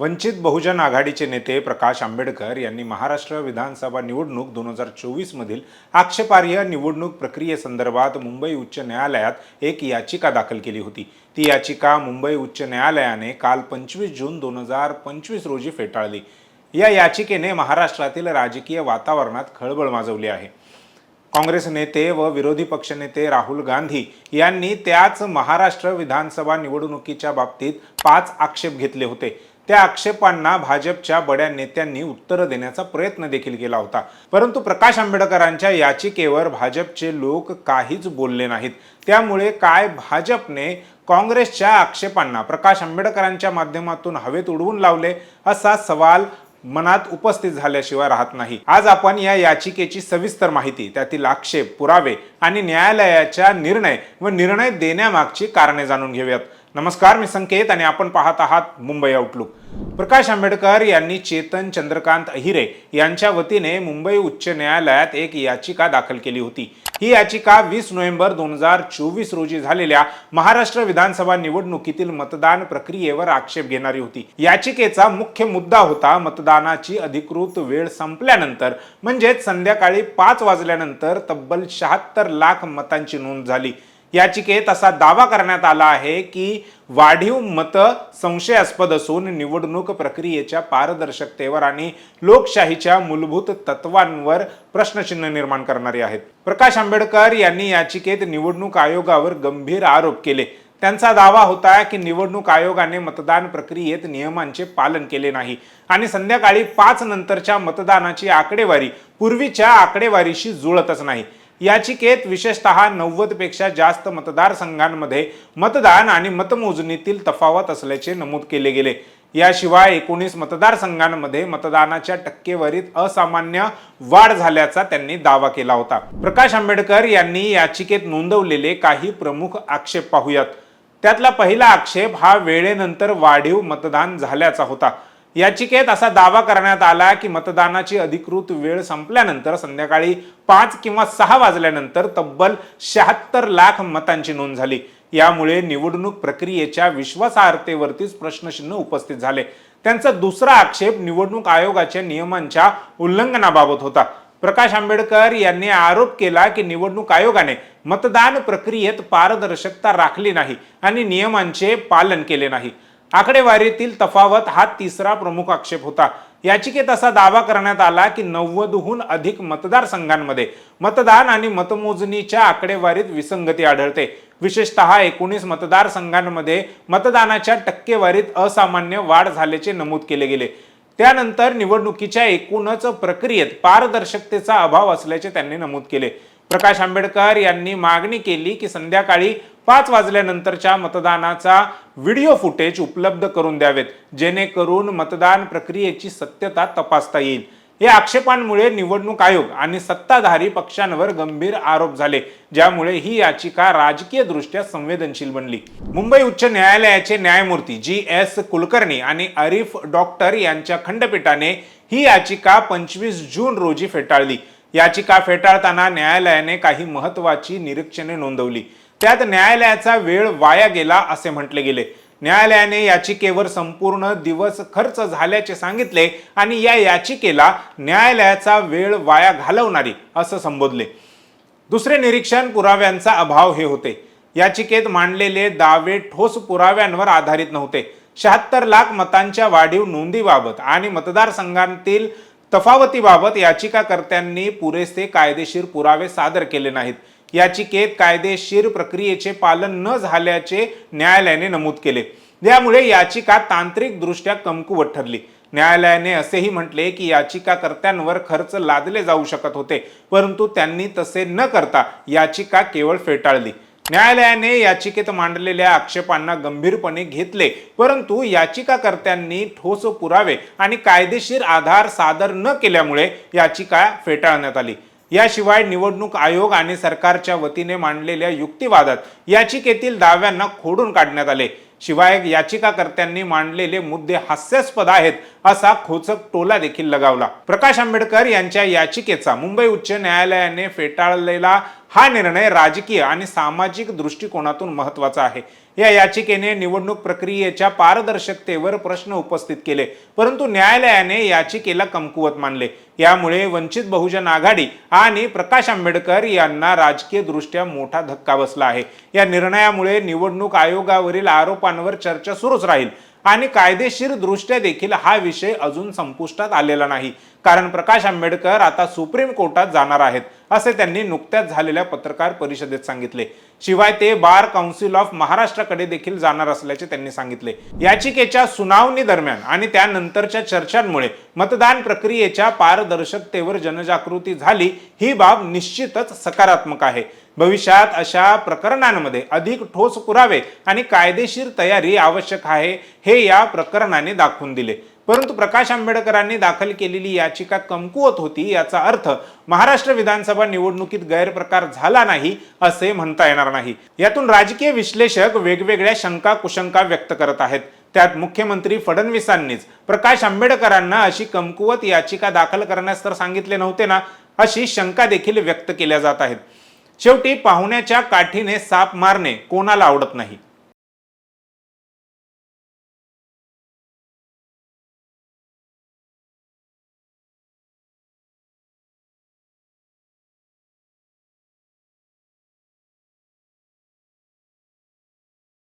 वंचित बहुजन आघाडीचे नेते प्रकाश आंबेडकर यांनी महाराष्ट्र विधानसभा निवडणूक दोन हजार चोवीसमधील आक्षेपार्ह निवडणूक प्रक्रियेसंदर्भात मुंबई उच्च न्यायालयात एक याचिका दाखल केली होती. ती याचिका मुंबई उच्च न्यायालयाने काल पंचवीस जून दोन हजार पंचवीस रोजी फेटाळली. या याचिकेने महाराष्ट्रातील राजकीय वातावरणात खळबळ माजवली आहे. काँग्रेस नेते व विरोधी पक्षनेते राहुल गांधी यांनी त्याच महाराष्ट्र विधानसभा निवडणुकीच्या बाबतीत पाच आक्षेप घेतले होते. त्या आक्षेपांना भाजपच्या बड्या नेत्यांनी उत्तरं देण्याचा प्रयत्न देखील केला होता. परंतु प्रकाश आंबेडकरांच्या याचिकेवर भाजपचे लोक काहीच बोलले नाहीत. त्यामुळे काय भाजपने काँग्रेसच्या आक्षेपांना प्रकाश आंबेडकरांच्या माध्यमातून हवेत उडवून लावले असा सवाल मनात उपस्थित झाल्याशिवाय राहत नाही. आज आपण या याचिकेची सविस्तर माहिती त्यातील आक्षेप पुरावे आणि न्यायालयाच्या निर्णय व निर्णय देण्यामागची कारणे जाणून घेऊयात. नमस्कार मी संकेत आणि आपण पाहत आहात मुंबई आउटलुक प्रकाश आंबेडकर यांनी चेतन चंद्रकांत अहिरे यांच्या वतीने मुंबई उच्च न्यायालयात एक याचिका दाखल केली होती. ही याचिका वीस नोव्हेंबर दोन हजार चोवीस रोजी झालेल्या महाराष्ट्र विधानसभा निवडणुकीतील मतदान प्रक्रियेवर आक्षेप घेणारी होती. याचिकेचा मुख्य मुद्दा होता मतदानाची अधिकृत वेळ संपल्यानंतर म्हणजेच संध्याकाळी पाच वाजल्यानंतर तब्बल शहात्तर लाख मतांची नोंद झाली. याचिकेत असा दावा करण्यात आला आहे की वाढीव मतं संशयास्पद असून निवडणूक प्रक्रियेच्या पारदर्शकतेवर आणि लोकशाहीच्या मूलभूत तत्वांवर प्रश्नचिन्ह निर्माण करणारी आहेत. प्रकाश आंबेडकर यांनी याचिकेत निवडणूक आयोगावर गंभीर आरोप केले. त्यांचा दावा होता की निवडणूक आयोगाने मतदान प्रक्रियेत नियमांचे पालन केले नाही आणि संध्याकाळी पाच नंतरच्या मतदानाची आकडेवारी पूर्वीच्या आकडेवारीशी जुळतच नाही. याचिकेत विशेषतः नव्वदपेक्षा जास्त मतदारसंघांमध्ये मतदान आणि मतमोजणीतील तफावत असल्याचे नमूद केले गेले. याशिवाय एकोणीस मतदारसंघांमध्ये मतदानाच्या टक्केवारीत असामान्य वाढ झाल्याचा त्यांनी दावा केला होता. प्रकाश आंबेडकर यांनी याचिकेत नोंदवलेले काही प्रमुख आक्षेप पाहूयात. त्यातला पहिला आक्षेप हा वेळेनंतर वाढीव मतदान झाल्याचा होता. याचिकेत असा दावा करण्यात आला की मतदानाची अधिकृत वेळ संपल्यानंतर संध्याकाळी पाच किंवा सहा वाजल्यानंतर तब्बल शहात्तर लाख मतांची नोंद झाली. यामुळे निवडणूक प्रक्रियेच्या विश्वासार्हतेवरतीच प्रश्नचिन्ह उपस्थित झाले. त्यांचा दुसरा आक्षेप निवडणूक आयोगाच्या नियमांच्या उल्लंघनाबाबत होता. प्रकाश आंबेडकर यांनी आरोप केला की निवडणूक आयोगाने मतदान प्रक्रियेत पारदर्शकता राखली नाही आणि नियमांचे पालन केले नाही. आकडेवारीतील तफावत हा तिसरा प्रमुख आक्षेप होता. याचिकेत असा दावा करण्यात आला की नव्वदहून अधिक मतदारसंघांमध्ये मतदान आणि मतमोजणीच्या आकडेवारीत विसंगती आढळते. विशेषतः एकोणीस मतदारसंघांमध्ये मतदानाच्या टक्केवारीत असामान्य वाढ झाल्याचे नमूद केले गेले. त्यानंतर निवडणुकीच्या एकूणच प्रक्रियेत पारदर्शकतेचा अभाव असल्याचे त्यांनी नमूद केले. प्रकाश आंबेडकर यांनी मागणी केली की संध्याकाळी पाच वाजल्यानंतरच्या मतदानाचा व्हिडिओ फुटेज उपलब्ध करून द्यावेत जेणेकरून मतदान प्रक्रियेची सत्यता तपासता येईल. या आक्षेपांमुळे निवडणूक आयोग आणि सत्ताधारी पक्षांवर गंभीर आरोप झाले ज्यामुळे ही याचिका राजकीय दृष्ट्या संवेदनशील बनली. मुंबई उच्च न्यायालयाचे न्यायमूर्ती जी एस कुलकर्णी आणि अरिफ डॉक्टर यांच्या खंडपीठाने ही याचिका पंचवीस जून रोजी फेटाळली. याचिका फेटाळताना न्यायालयाने काही महत्वाची निरीक्षणे नोंदवली. त्यात न्यायालयाचा वेळ वाया गेला असे म्हटले गेले. न्यायालयाने याचिकेवर संपूर्ण दिवस खर्च झाल्याचे सांगितले आणि या याचिकेला न्यायालयाचा वेळ वाया घालवणारी असं संबोधले. दुसरे निरीक्षण पुराव्यांचा अभाव हे होते. याचिकेत मांडलेले दावे ठोस पुराव्यांवर आधारित नव्हते. शहात्तर लाख मतांच्या वाढीव नोंदीबाबत आणि मतदारसंघांतील तफावतीबाबत याचिकाकर्त्यांनी पुरेसे कायदेशीर पुरावे सादर केले नाहीत. याचिकेत कायदेशीर प्रक्रियेचे पालन न झाल्याचे न्यायालयाने नमूद केले. यामुळे याचिका तांत्रिकदृष्ट्या कमकुवत ठरली. न्यायालयाने असेही म्हटले की याचिकाकर्त्यांवर खर्च लादले जाऊ शकत होते परंतु त्यांनी तसे न करता याचिका केवळ फेटाळली. न्यायालयाने याचिकेत मांडलेल्या आक्षेपांना गंभीरपणे घेतले परंतु याचिकाकर्त्यांनी ठोस पुरावे आणि कायदेशीर आधार सादर न केल्यामुळे याचिका फेटाळण्यात आली. याशिवाय निवडणूक आयोग आणि सरकारच्या वतीने मांडलेल्या युक्तिवादात याचिकेतील दाव्यांना खोडून काढण्यात आले. शिवाय याचिकाकर्त्यांनी मांडलेले मुद्दे हास्यास्पद आहेत असा खोचक टोला देखील लगावला. प्रकाश आंबेडकर यांच्या याचिकेचा मुंबई उच्च न्यायालयाने फेटाळलेला हा निर्णय राजकीय आणि सामाजिक दृष्टिकोनातून महत्त्वाचा आहे. या याचिकेने निवडणूक प्रक्रियेच्या पारदर्शकतेवर प्रश्न उपस्थित केले परंतु न्यायालयाने याचिकेला कमकुवत मानले. यामुळे वंचित बहुजन आघाडी आणि प्रकाश आंबेडकर यांना राजकीय दृष्ट्या मोठा धक्का बसला आहे. या निर्णयामुळे निवडणूक आयोगावरील आरोपांवर चर्चा सुरूच राहील आणि कायदेशीर दृष्ट्या देखील हा विषय अजून संपुष्टात आलेला नाही. कारण प्रकाश आंबेडकर आता सुप्रीम कोर्टात जाणार आहेत असे त्यांनी नुकत्याच झालेल्या पत्रकार परिषदेत सांगितले. शिवाय ते बार काउन्सिल ऑफ महाराष्ट्राकडे देखील जाणार असल्याचे त्यांनी सांगितले. याचिकेच्या सुनावणी दरम्यान आणि त्यानंतरच्या चर्चांमुळे मतदान प्रक्रियेच्या पारदर्शकतेवर जनजागृती झाली ही बाब निश्चितच सकारात्मक आहे. भविष्यात अशा प्रकरणांमध्ये अधिक ठोस पुरावे आणि कायदेशीर तयारी आवश्यक आहे हे या प्रकरणाने दाखवून दिले. परंतु प्रकाश आंबेडकरांनी दाखल केलेली याचिका कमकुवत होती याचा अर्थ महाराष्ट्र विधानसभा निवडणुकीत गैरप्रकार झाला नाही असे म्हणता येणार नाही. यातून राजकीय विश्लेषक वेगवेगळ्या शंका कुशंका व्यक्त करत आहेत. त्यात मुख्यमंत्री फडणवीसांनीच प्रकाश आंबेडकरांना अशी कमकुवत याचिका दाखल करण्यास तर सांगितले नव्हते ना अशी शंका देखील व्यक्त केल्या जात आहेत. शेवटी पाहुण्याच्या काठीने साप मारणे कोणाला आवडत नाही?